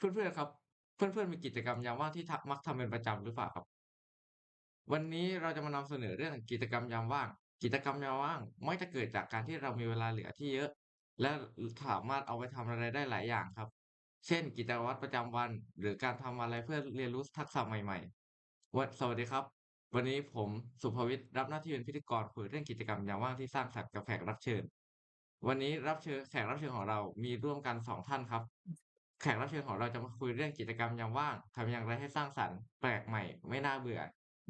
เพื่อนๆครับ เพื่อนๆมีกิจกรรมยามว่างที่ทำมักทำเป็นประจำหรือเปล่าครับ วันนี้เราจะมานำเสนอเรื่องกิจกรรมยามว่าง กิจกรรมยามว่างมักจะเกิดจากการที่เรามีเวลาเหลือที่เยอะ และสามารถเอาไปทำอะไรได้หลายอย่างครับ เช่น กิจวัตรประจำวัน หรือการทำอะไรเพื่อเรียนรู้ทักษะใหม่ๆวันสวัสดีครับ วันนี้ผมสุภวิทย์รับหน้าที่เป็นพิธีกรคุยเรื่องกิจกรรมยามว่างที่สร้างสรรค์กับแขกรับเชิญวันนี้รับเชิญแขกรับเชิญของเรามีร่วมกันสองท่านครับ แขกรับเชิญของเราจะมาคุยเรื่องกิจกรรมยามว่างทำอย่างไรให้สร้างสรรค์แปลกใหม่ ไม่น่าเบื่อ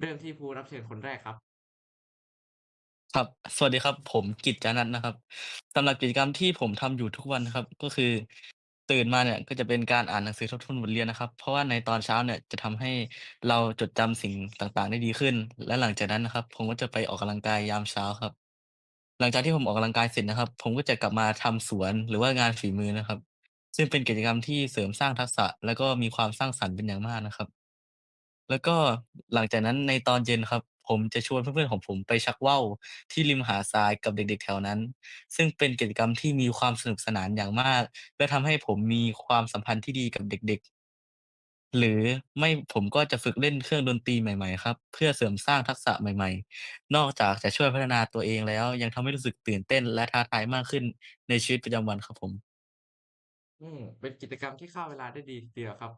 เริ่มที่ผู้รับเชิญคนแรกครับ ครับ สวัสดีครับ ผมกิตตินัทนะครับสำหรับกิจกรรมที่ผมทำอยู่ทุกวันนะครับ ก็คือ ตื่นมาเนี่ยก็จะเป็นการอ่านหนังสือทบทวนบทเรียนนะครับ เพราะว่าในตอนเช้าเนี่ยจะทำให้เราจดจำสิ่งต่างๆได้ดีขึ้น และหลังจากนั้นนะครับ ผมก็จะไปออกกำลังกายยามเช้าครับ หลังจากที่ผมออกกำลังกายเสร็จนะครับ ผมก็จะกลับมาทำสวนหรือว่างานฝีมือนะครับ ซึ่งเป็นกิจกรรมที่เสริมสร้างทักษะ แล้วก็มีความสร้างสรรค์เป็นอย่างมากนะครับ แล้วก็หลังจากนั้นในตอนเย็นครับ ผมจะชวนเพื่อนๆของผมไปชักว่าวที่ริมหาดทรายกับเด็กๆแถวนั้น ซึ่งเป็นกิจกรรมที่มีความสนุกสนานอย่างมาก และทำให้ผมมีความสัมพันธ์ที่ดีกับเด็กๆ หรือไม่ผมก็จะฝึกเล่นเครื่องดนตรีใหม่ๆครับ เพื่อเสริมสร้างทักษะใหม่ๆ นอกจากจะช่วยพัฒนาตัวเองแล้ว ยังทำให้รู้สึกตื่นเต้นและท้าทายมากขึ้นในชีวิตประจำวันครับผม อืม เป็นกิจกรรมที่ฆ่าเวลาได้ดีทีเดียวครับ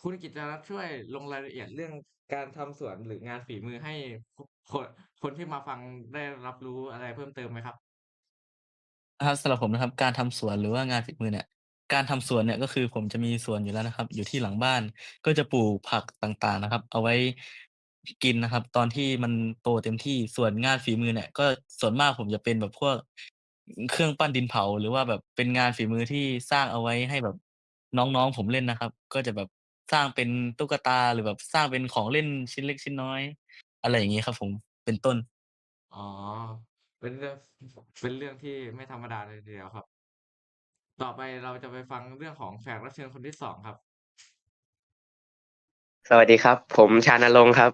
คุณกิตตินัทช่วยลงรายละเอียดเรื่องการทำสวนหรืองานฝีมือให้คคนคนที่มาฟังได้รับรู้อะไรเพิ่มเติมไหมครับ นะครับสำหรับผมนะครับ การทำสวนหรือว่างานฝีมือเนี่ย การทำสวนเนี่ยก็คือผมจะมีสวนอยู่แล้วนะครับ อยู่ที่หลังบ้านก็จะปลูกผักต่างๆนะครับ เอาไว้กินนะครับ ตอนที่มันโตเต็มที่ส่วนงานฝีมือเนี่ย ก็ส่วนมากผมจะเป็นแบบพวก เครื่องปั้นดินเผา หรือว่าแบบเป็นงานฝีมือที่สร้างเอาไว้ให้แบบน้อง ๆ ผมเล่นนะครับ ก็จะแบบสร้างเป็นตุ๊กตาหรือแบบสร้างเป็นของเล่นชิ้นเล็กชิ้นน้อย อะไรอย่างงี้ครับผมเป็นต้น อ๋อ เป็นเรื่อง เป็นเรื่องที่ไม่ธรรมดาเลยทีเดียวครับ ต่อไปเราจะไปฟังเรื่องของแขกรับเชิญคนที่สองครับ สวัสดีครับ ผมชานรงค์ครับ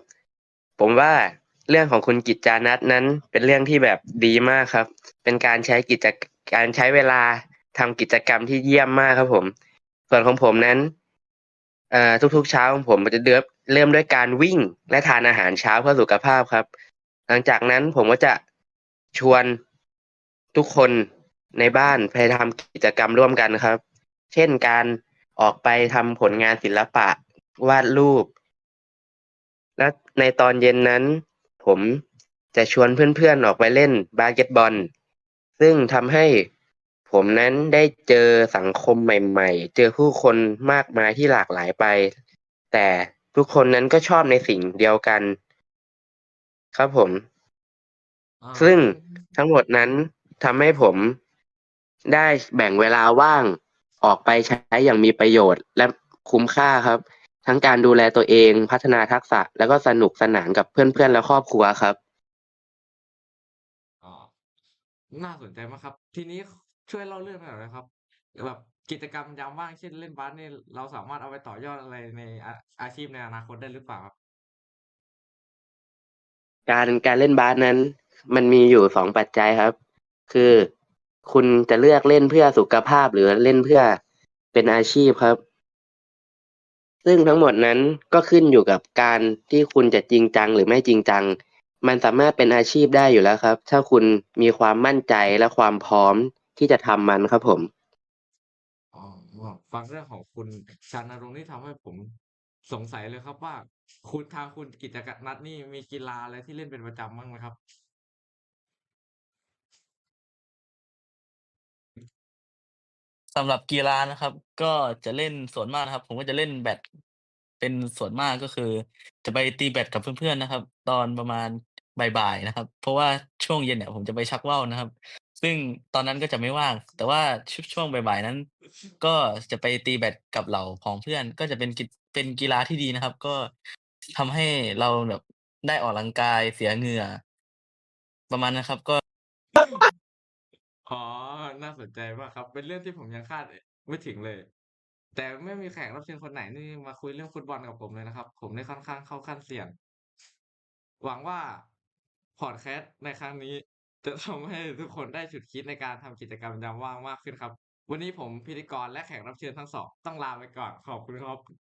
ผมว่า เรื่องของคุณกิจจานัทนั้น เป็นเรื่องที่แบบดีมากครับ เป็นการใช้กิจการใช้เวลาทำกิจกรรมที่เยี่ยมมากครับผม ส่วนของผมนั้นเอ่อทุกๆเช้าของผมจะเดือเริ่มด้วยการวิ่งและทานอาหารเช้าเพื่อสุขภาพครับ หลังจากนั้นผมก็จะชวนทุกคนในบ้านไปทำกิจกรรมร่วมกันครับ เช่นการออกไปทำผลงานศิลปะวาดรูป และในตอนเย็นนั้น ผมจะชวนเพื่อนๆออกไปเล่นบาสเกตบอล ซึ่งทำให้ผมนั้นได้เจอสังคมใหม่ๆ เจอผู้คนมากมายที่หลากหลายไป แต่ทุกคนนั้นก็ชอบในสิ่งเดียวกัน ครับผมอาซึ่งงั้นทั้งหมดนั้นทำให้ผมได้แบ่งเวลาว่างออกไปใช้อย่างมีประโยชน์และคุ้มค่าครับ ทั้งการดูแลตัวเอง พัฒนาทักษะ แล้วก็สนุกสนานกับเพื่อนๆ และครอบครัวครับ อ๋อน่าสนใจมากครับ ทีนี้ช่วยเล่าเรื่องหน่อยได้ไหมครับแบบกิจกรรมยามว่างเช่นเล่นบาสนี่เราสามารถเอาไปต่อยอดอะไรในอาอาชีพในอนาคตได้หรือเปล่าครับการการเล่นบาสนั้น มันมีอยู่สองปัจจัยครับ คือคุณจะเลือกเล่นเพื่อสุขภาพหรือเล่นเพื่อเป็นอาชีพครับ ซึ่งทั้งหมดนั้นก็ขึ้นอยู่กับการที่คุณจะจริงจังหรือไม่จริงจัง มันสามารถเป็นอาชีพได้อยู่แล้วครับ ถ้าคุณมีความมั่นใจและความพร้อมที่จะทำมันครับผม อ๋อฟังเรื่องของคุณชานรงค์นี่ทำให้ผมสงสัยเลยครับว่า คุณทางคุณกิจกนัทนี่มีกีฬาอะไรที่เล่นเป็นประจำบ้างไหมครับ สำหรับกีฬานะครับ ก็จะเล่น ส่วนมากนะครับ ผมก็จะเล่นแบดเป็นส่วนมาก ก็คือจะไปตีแบดกับเพื่อน ๆ นะครับ ตอนประมาณบ่าย ๆ นะครับ เพราะว่าช่วงเย็นเนี่ยผมจะไปชักว่าวนะครับ ซึ่งตอนนั้นก็จะไม่ว่าง แต่ว่าชช่วงบ่าย ๆ นั้น ก็จะไปตีแบดกับเหล่าของเพื่อน ก็จะเป็นกิจ เป็นกีฬาที่ดีนะครับ ก็ทำให้เราแบบได้ออกกำลังกาย เสียเหงื่อ ประมาณนั้นครับ ก็ อ๋อ น่าสนใจมากครับ เป็นเรื่องที่ผมยังคาดไม่ถึงเลย แต่ไม่มีแขกรับเชิญคนไหนนี่มาคุยเรื่องฟุตบอลกับผมเลยนะครับ ผมนี่ค่อนข้างเข้าขั้นเสี่ยง หวังว่าพอดแคสต์ในครั้งนี้ จะทำให้ทุกคนได้ฉุกคิดในการทำกิจกรรมยามว่างมากขึ้นครับ วันนี้ผมพิธีกรและแขกรับเชิญทั้ง2ต้องลาไปก่อนขอบคุณครับ